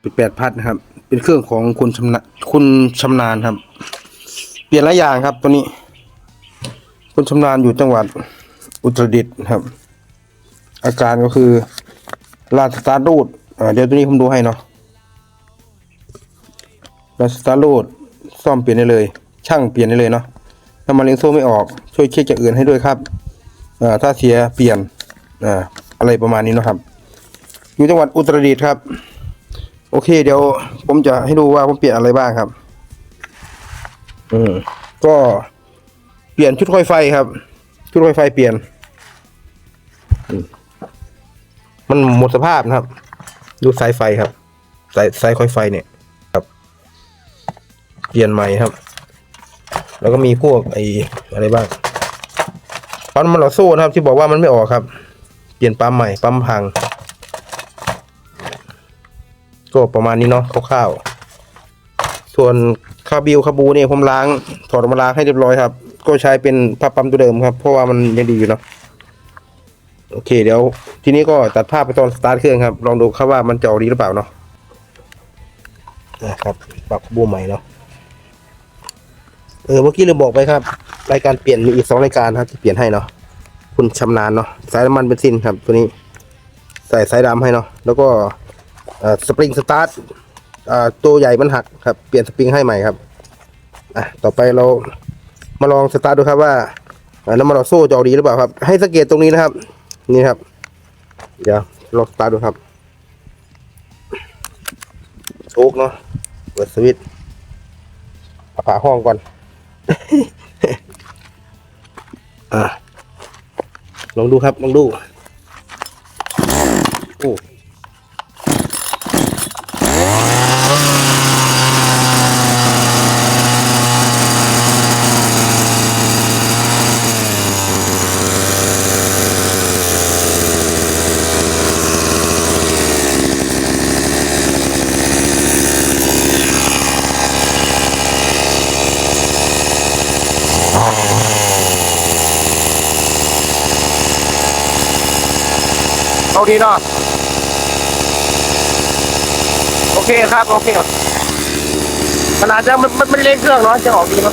เป็นแปดพัดนะครับ เป็นเครื่องของคุณชำนาญคุณชำนาญครับ เปลี่ยนหลายอย่างครับ ตัวนี้ คุณชำนาญอยู่จังหวัดอุตรดิตถ์ครับ อาการก็คือลาสตาร์รูดเดี๋ยวตัวนี้ผมดูให้เนาะลาสตาร์รูดซ่อมเปลี่ยนได้เลย ช่างเปลี่ยนได้เลยเนาะถ้ามันเลงโซ่ไม่ออก ช่วยเช็คจากอื่นให้ด้วยครับถ้าเสียเปลี่ยนออะไรประมาณนี้เนาะครับ อยู่จังหวัดอุตรดิตถ์ครับ โอเค เดี๋ยวผมจะให้ดูว่าผมเปลี่ยนอะไรบ้างครับ อืม ก็เปลี่ยนชุดค่อยไฟครับ ชุดค่อยไฟเปลี่ยนอืมมันหมดสภาพนะครับ ดูสายไฟครับ สายสายค่อยไฟเนี่ย ครับ เปลี่ยนใหม่ครับ แล้วก็มีพวกไอ้อะไรบ้างปั๊มมันหลอดโซ่นะครับ ที่บอกว่ามันไม่ออกครับ เปลี่ยนปั๊มใหม่ปั๊มพัง ก็ประมาณนี้เนาะคร่าวๆส่วนคาบิลคาบูเนี่ยผมล้างถอดมาล้างให้เรียบร้อยครับ ก็ใช้เป็นผ้าปั๊มตัวเดิมครับ เพราะว่ามันยังดีอยู่เนาะโอเคเดี๋ยวทีนี้ก็ตัดภาพไปตอนสตาร์ทเครื่องครับ ลองดูครับว่ามันจะออกดีหรือเปล่าเนาะนะครับปรับคาบูใหม่เนาะเออเมื่อกี้ลืมบอกไปครับ รายการเปลี่ยนมีอีกสองรายการครับที่เปลี่ยนให้เนาะคุณชำนาญเนาะสายน้ำมันเบนซินครับ ตัวนี้ ใส่สายดำให้เนาะแล้วก็ สปริงสตาร์ทอ่าตัวใหญ่มันหักครับ เปลี่ยนสปริงให้ใหม่ครับอะต่อไปเรามาลองสตาร์ทดูครับว่าอ่อน้ำมันออกโซ่จะออกดีหรือเปล่าครับ ให้สังเกตตรงนี้นะครับ นี่ครับ เดี๋ยวลองสตาร์ทดูครับโชคเนาะเปิดสวิตช์เอาห้องก่อนอะลองดูครับ ลองดู โอ้ โอเคเนาะโอเคครับ โอเคขนาดจะมันมันมันเล่นเครื่องเนาะจะออกดีเนา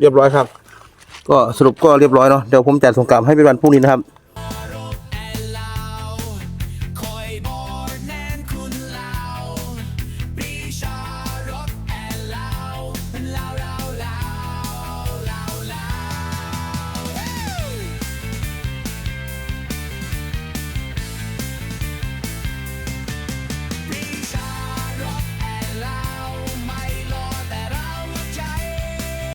เรียบร้อยครับ ก็สรุปก็เรียบร้อยเนาะเดี๋ยวผมจัดส่งกลับให้เป็นวันพรุ่งนี้นะครับ